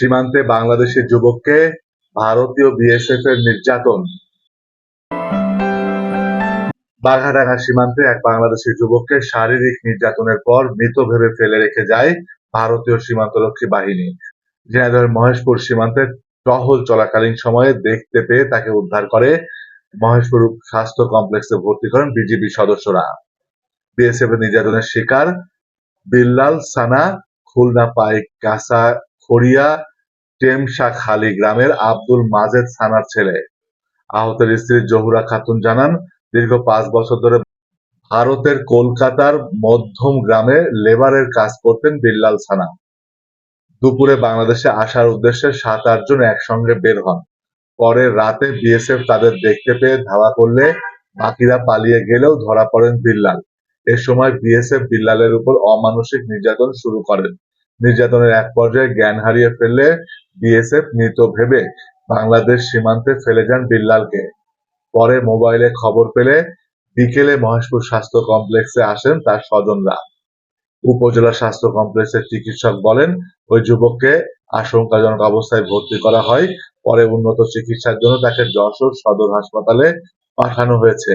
সীমান্তে বাংলাদেশি যুবককে ভারতীয় বিএসএফ এর নির্যাতন। বাঘাডাঙ্গা সীমান্তে এক বাংলাদেশি যুবককে শারীরিক নির্যাতনের পর মৃত ভেবে ফেলে রেখে যায় ভারতীয় সীমান্তরক্ষী বাহিনী। ঝিনাইদহের মহেশপুর সীমান্তে টহল চলাকালীন সময়ে দেখতে পেয়ে তাকে উদ্ধার করে মহেশপুর স্বাস্থ্য কমপ্লেক্সে ভর্তি করেন বিজিবি সদস্যরা। বিএসএফ নির্যাতনের শিকার বিল্লাল সানা, খুলনা পাইক কাসা খড়িয়া টেমশাখালী গ্রামের আব্দুল মাজেদ সানার ছেলে। আহতের স্ত্রী জহুরা খাতুন জানান, দীর্ঘ পাঁচ বছর ধরে ভারতের কলকাতার মধ্যম গ্রামে লেবারের কাজ করতেন বিল্লাল সানা। দুপুরে বাংলাদেশে আসার উদ্দেশ্যে সাত আটজন একসঙ্গে বের হন। পরে রাতে বিএসএফ তাদের দেখতে পেয়ে ধাওয়া করলে বাকিরা পালিয়ে গেলেও ধরা পড়েন বিল্লাল। এ সময় বিএসএফ বিল্লালের উপর অমানসিক নির্যাতন শুরু করেন। নির্যাতনের এক পর্যায়ে জ্ঞান হারিয়ে ফেললে বিএসএফ মৃত ভেবে বাংলাদেশ সীমান্তে ফেলে যান বিল্লালকে। পরে মোবাইলে খবর পেলে বিকেলে মহেশপুর স্বাস্থ্য কমপ্লেক্সে আসেন তার স্বজনরা। উপজেলা স্বাস্থ্য কমপ্লেক্সের চিকিৎসক বলেন, ওই যুবককে আশঙ্কাজনক অবস্থায় ভর্তি করা হয়। পরে উন্নত চিকিৎসার জন্য তাকে যশোর সদর হাসপাতালে পাঠানো হয়েছে।